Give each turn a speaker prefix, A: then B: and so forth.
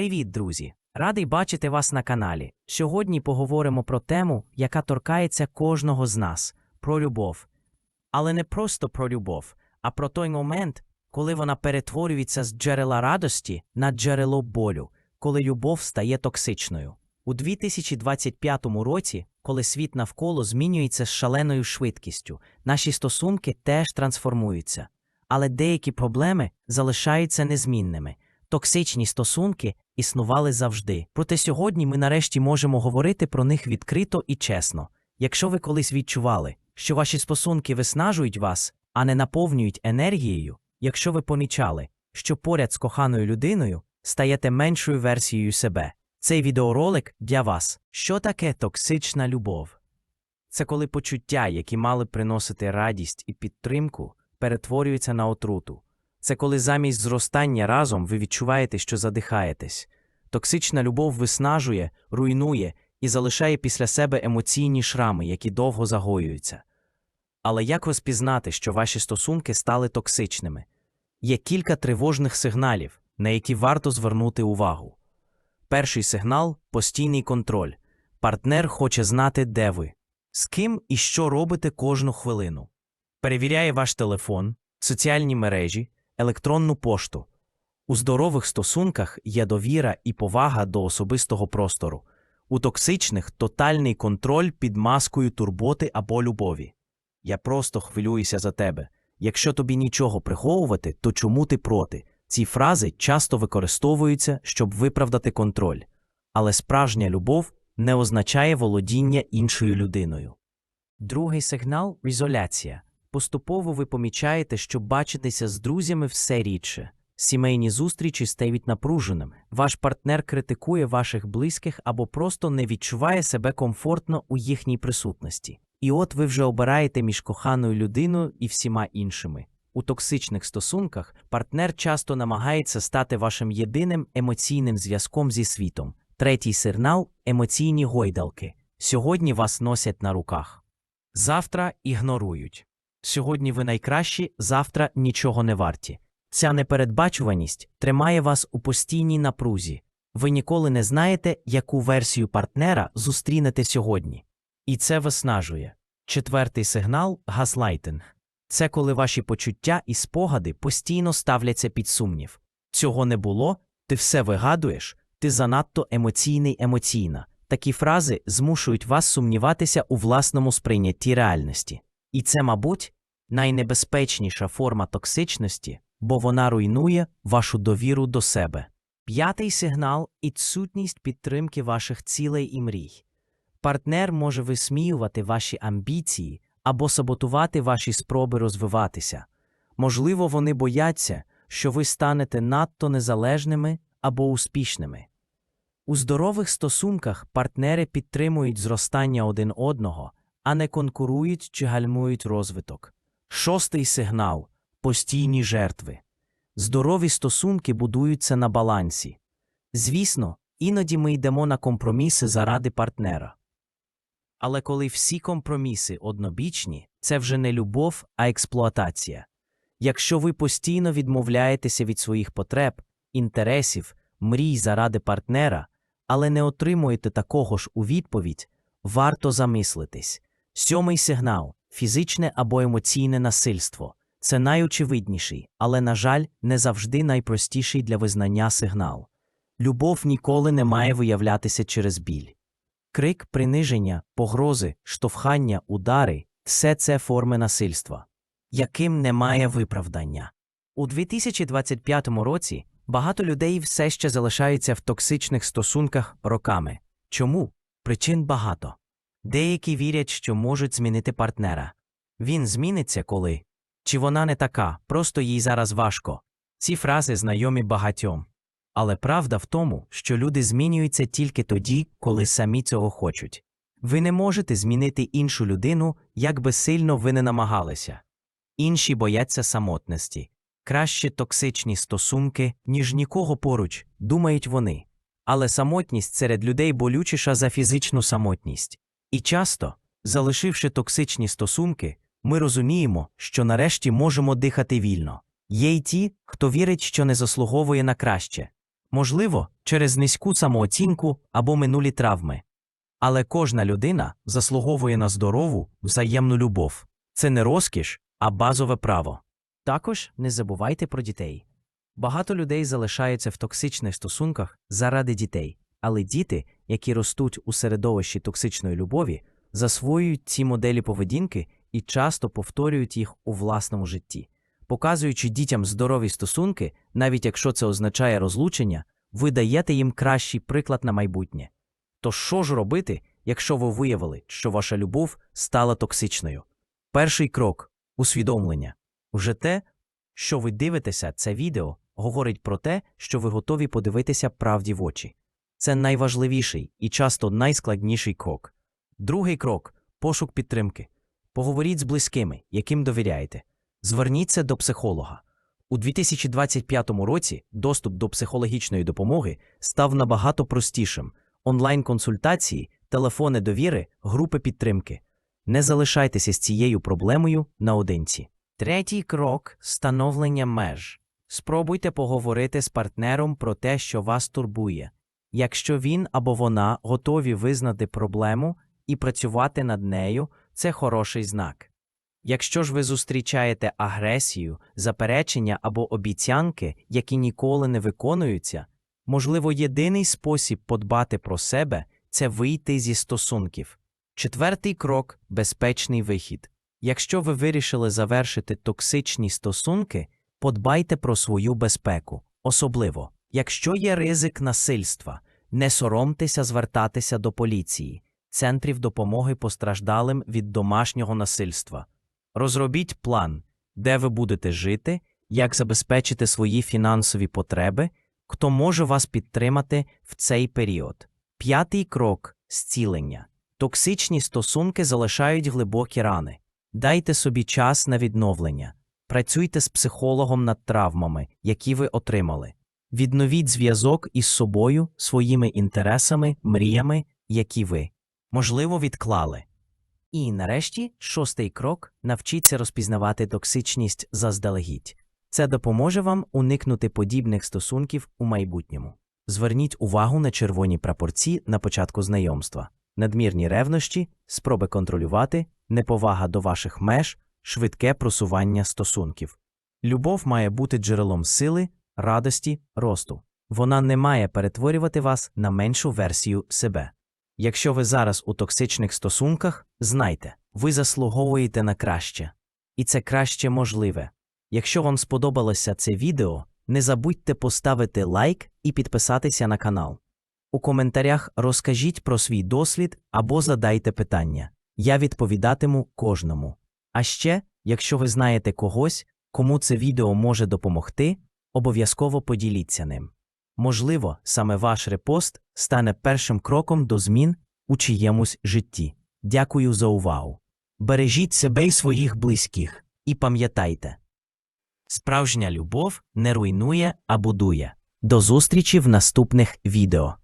A: Привіт, друзі! Радий бачити вас на каналі. Сьогодні поговоримо про тему, яка торкається кожного з нас про любов. Але не просто про любов, а про той момент, коли вона перетворюється з джерела радості на джерело болю, коли любов стає токсичною. У 2025 році, коли світ навколо змінюється з шаленою швидкістю, наші стосунки теж трансформуються. Але деякі проблеми залишаються незмінними. Токсичні стосунки існували завжди. Проте сьогодні ми нарешті можемо говорити про них відкрито і чесно. Якщо ви колись відчували, що ваші стосунки виснажують вас, а не наповнюють енергією, якщо ви помічали, що поряд з коханою людиною стаєте меншою версією себе, цей відеоролик для вас. Що таке токсична любов? Це коли почуття, які мали приносити радість і підтримку, перетворюються на отруту. Це коли замість зростання разом ви відчуваєте, що задихаєтесь. Токсична любов виснажує, руйнує і залишає після себе емоційні шрами, які довго загоюються. Але як розпізнати, що ваші стосунки стали токсичними? Є кілька тривожних сигналів, на які варто звернути увагу. Перший сигнал постійний контроль. Партнер хоче знати, де ви, з ким і що робите кожну хвилину. Перевіряє ваш телефон, соціальні мережі, електронну пошту. У здорових стосунках є довіра і повага до особистого простору, у токсичних тотальний контроль під маскою турботи або любові. Я просто хвилююся за тебе. Якщо тобі нічого приховувати, то чому ти проти? Ці фрази часто використовуються, щоб виправдати контроль. Але справжня любов не означає володіння іншою людиною. Другий сигнал ізоляція. Поступово ви помічаєте, що бачитеся з друзями все рідше. Сімейні зустрічі стають напруженими. Ваш партнер критикує ваших близьких або просто не відчуває себе комфортно у їхній присутності. І от ви вже обираєте між коханою людиною і всіма іншими. У токсичних стосунках партнер часто намагається стати вашим єдиним емоційним зв'язком зі світом. Третій сигнал емоційні гойдалки. Сьогодні вас носять на руках. Завтра ігнорують. Сьогодні ви найкращі, завтра нічого не варті. Ця непередбачуваність тримає вас у постійній напрузі. Ви ніколи не знаєте, яку версію партнера зустрінете сьогодні. І це виснажує. Четвертий сигнал газлайтинг. Це коли ваші почуття і спогади постійно ставляться під сумнів. Цього не було, ти все вигадуєш, ти занадто емоційний емоційна. Такі фрази змушують вас сумніватися у власному сприйнятті реальності. І це, мабуть, найнебезпечніша форма токсичності, бо вона руйнує вашу довіру до себе. П'ятий сигнал відсутність підтримки ваших цілей і мрій. Партнер може висміювати ваші амбіції або саботувати ваші спроби розвиватися. Можливо, вони бояться, що ви станете надто незалежними або успішними. У здорових стосунках партнери підтримують зростання один одного, а не конкурують чи гальмують розвиток. Шостий сигнал постійні жертви. Здорові стосунки будуються на балансі. Звісно, іноді ми йдемо на компроміси заради партнера. Але коли всі компроміси однобічні, це вже не любов, а експлуатація. Якщо ви постійно відмовляєтеся від своїх потреб, інтересів, мрій заради партнера, але не отримуєте такого ж у відповідь, варто замислитись. Сьомий сигнал фізичне або емоційне насильство. Це найочевидніший, але, на жаль, не завжди найпростіший для визнання сигнал. Любов ніколи не має виявлятися через біль. Крик, приниження, погрози, штовхання, удари все це форми насильства, яким немає виправдання. У 2025 році багато людей все ще залишаються в токсичних стосунках роками. Чому? Причин багато. Деякі вірять, що можуть змінити партнера. Він зміниться коли. Чи вона не така, просто їй зараз важко. Ці фрази знайомі багатьом. Але правда в тому, що люди змінюються тільки тоді, коли самі цього хочуть. Ви не можете змінити іншу людину, як би сильно ви не намагалися. Інші бояться самотності. Краще токсичні стосунки, ніж нікого поруч, думають вони. Але самотність серед людей болючіша за фізичну самотність. І часто, залишивши токсичні стосунки, ми розуміємо, що нарешті можемо дихати вільно. Є й ті, хто вірить, що не заслуговує на краще. Можливо, через низьку самооцінку або минулі травми. Але кожна людина заслуговує на здорову, взаємну любов. Це не розкіш, а базове право. Також не забувайте про дітей. Багато людей залишаються в токсичних стосунках заради дітей, але діти, які ростуть у середовищі токсичної любові, засвоюють ці моделі поведінки і часто повторюють їх у власному житті. Показуючи дітям здорові стосунки, навіть якщо це означає розлучення, ви даєте їм кращий приклад на майбутнє. То що ж робити, якщо ви виявили, що ваша любов стала токсичною? Перший крок усвідомлення. Вже те, що ви дивитеся це відео, говорить про те, що ви готові подивитися правді в очі. Це найважливіший і часто найскладніший крок. Другий крок пошук підтримки. Поговоріть з близькими, яким довіряєте. Зверніться до психолога. У 2025 році доступ до психологічної допомоги став набагато простішим. Онлайн-консультації, телефони довіри, групи підтримки. Не залишайтеся з цією проблемою наодинці. Третій крок становлення меж. Спробуйте поговорити з партнером про те, що вас турбує. Якщо він або вона готові визнати проблему і працювати над нею, це хороший знак. Якщо ж ви зустрічаєте агресію, заперечення або обіцянки, які ніколи не виконуються, можливо, єдиний спосіб подбати про себе це вийти зі стосунків. Четвертий крок безпечний вихід. Якщо ви вирішили завершити токсичні стосунки, подбайте про свою безпеку, особливо, якщо є ризик насильства, не соромтеся звертатися до поліції, центрів допомоги постраждалим від домашнього насильства. Розробіть план, де ви будете жити, як забезпечити свої фінансові потреби, хто може вас підтримати в цей період. П'ятий крок зцілення. Токсичні стосунки залишають глибокі рани. Дайте собі час на відновлення. Працюйте з психологом над травмами, які ви отримали. Відновіть зв'язок із собою, своїми інтересами, мріями, які ви, можливо, відклали. І нарешті, шостий крок навчіться розпізнавати токсичність заздалегідь. Це допоможе вам уникнути подібних стосунків у майбутньому. Зверніть увагу на червоні прапорці на початку знайомства, надмірні ревнощі, спроби контролювати, неповага до ваших меж, швидке просування стосунків. Любов має бути джерелом сили, радості, росту. Вона не має перетворювати вас на меншу версію себе. Якщо ви зараз у токсичних стосунках, знайте, ви заслуговуєте на краще. І це краще можливе. Якщо вам сподобалося це відео, не забудьте поставити лайк і підписатися на канал. У коментарях розкажіть про свій досвід або задайте питання. Я відповідатиму кожному. А ще, якщо ви знаєте когось, кому це відео може допомогти, обов'язково поділіться ним. Можливо, саме ваш репост стане першим кроком до змін у чиємусь житті. Дякую за увагу. Бережіть себе і своїх близьких, і пам'ятайте. Справжня любов не руйнує, а будує. До зустрічі в наступних відео.